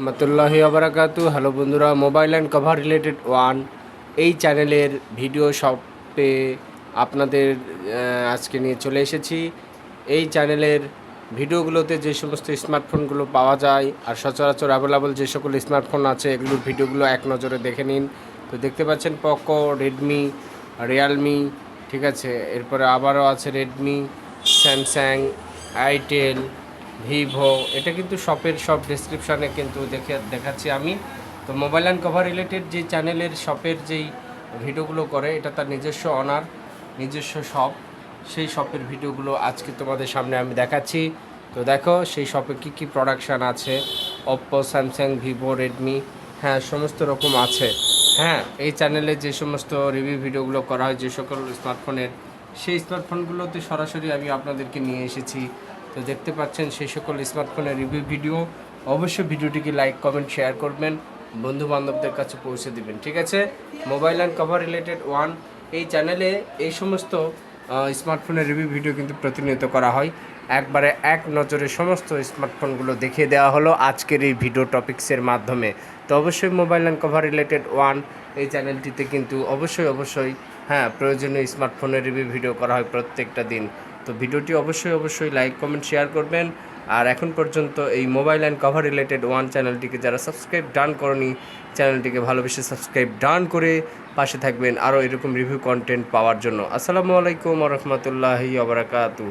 রহমতুল্লাহি আবরাকাতু হ্যালো বন্ধুরা, mobile and cover related one এই চ্যানেলের ভিডিও শপে আপনাদের আজকে নিয়ে চলে এসেছি। এই চ্যানেলের ভিডিওগুলোতে যে সমস্ত স্মার্টফোনগুলো পাওয়া যায় আর সচরাচর অ্যাভেলেবল যে সকল স্মার্টফোন আছে, এগুলোর ভিডিওগুলো এক নজরে দেখে নিন। তো দেখতে পাচ্ছেন পকো, রেডমি, রিয়ালমি, ঠিক আছে? এরপরে আবারও আছে রেডমি, স্যামসাং, আইটেল ভিভো, এটা কিন্তু শপের সব ডেসক্রিপশানে কিন্তু দেখে, দেখাচ্ছি আমি। তো মোবাইল অ্যান্ড কভার রিলেটেড যে চ্যানেলের শপের যেই ভিডিওগুলো করে, এটা তার নিজস্ব অনার নিজস্ব শপ সেই শপের ভিডিওগুলো আজকে তোমাদের সামনে আমি দেখাচ্ছি। তো দেখো, সেই শপে কী কী প্রোডাকশান আছে? ওপ্পো স্যামসাং ভিভো রেডমি হ্যাঁ সমস্ত রকম আছে। হ্যাঁ এই চ্যানেলে যে সমস্ত রিভিউ ভিডিওগুলো করা হয়, যে সকল স্মার্টফোনের সেই স্মার্টফোনগুলোতে সরাসরি আমি আপনাদেরকে নিয়ে এসেছি। তো দেখতে পাচ্ছেন সেই সকল স্মার্টফোনের রিভিউ ভিডিও অবশ্যই ভিডিওটিকে লাইক কমেন্ট শেয়ার করবেন। বন্ধু বান্ধবদের কাছে পৌঁছে দিবেন, ঠিক আছে? Mobile and cover related one এই চ্যানেলে এই সমস্ত স্মার্টফোনের রিভিউ ভিডিও কিন্তু প্রতিনিয়ত করা হয়। একবারে এক নজরে সমস্ত স্মার্টফোনগুলো দেখিয়ে দেওয়া হলো আজকের এই ভিডিও টপিক্সের মাধ্যমে। তো অবশ্যই mobile and cover related one এই চ্যানেলটিতে কিন্তু অবশ্যই অবশ্যই হ্যাঁ প্রয়োজনীয় স্মার্টফোনের রিভিউ ভিডিও করা হয় প্রত্যেকটা দিন। তো ভিডিওটি অবশ্যই অবশ্যই লাইক কমেন্ট শেয়ার করবেন। আর এখন পর্যন্ত এই mobile and cover related one চ্যানেলটিকে যারা সাবস্ক্রাইব ডান করনি চ্যানেলটিকে ভালোবেসে সাবস্ক্রাইব ডান করে পাশে থাকবেন। আরও এরকম রিভিউ কন্টেন্ট পাওয়ার জন্য। আসসালামু আলাইকুম রহমতুল্লাহি আবরাকাতু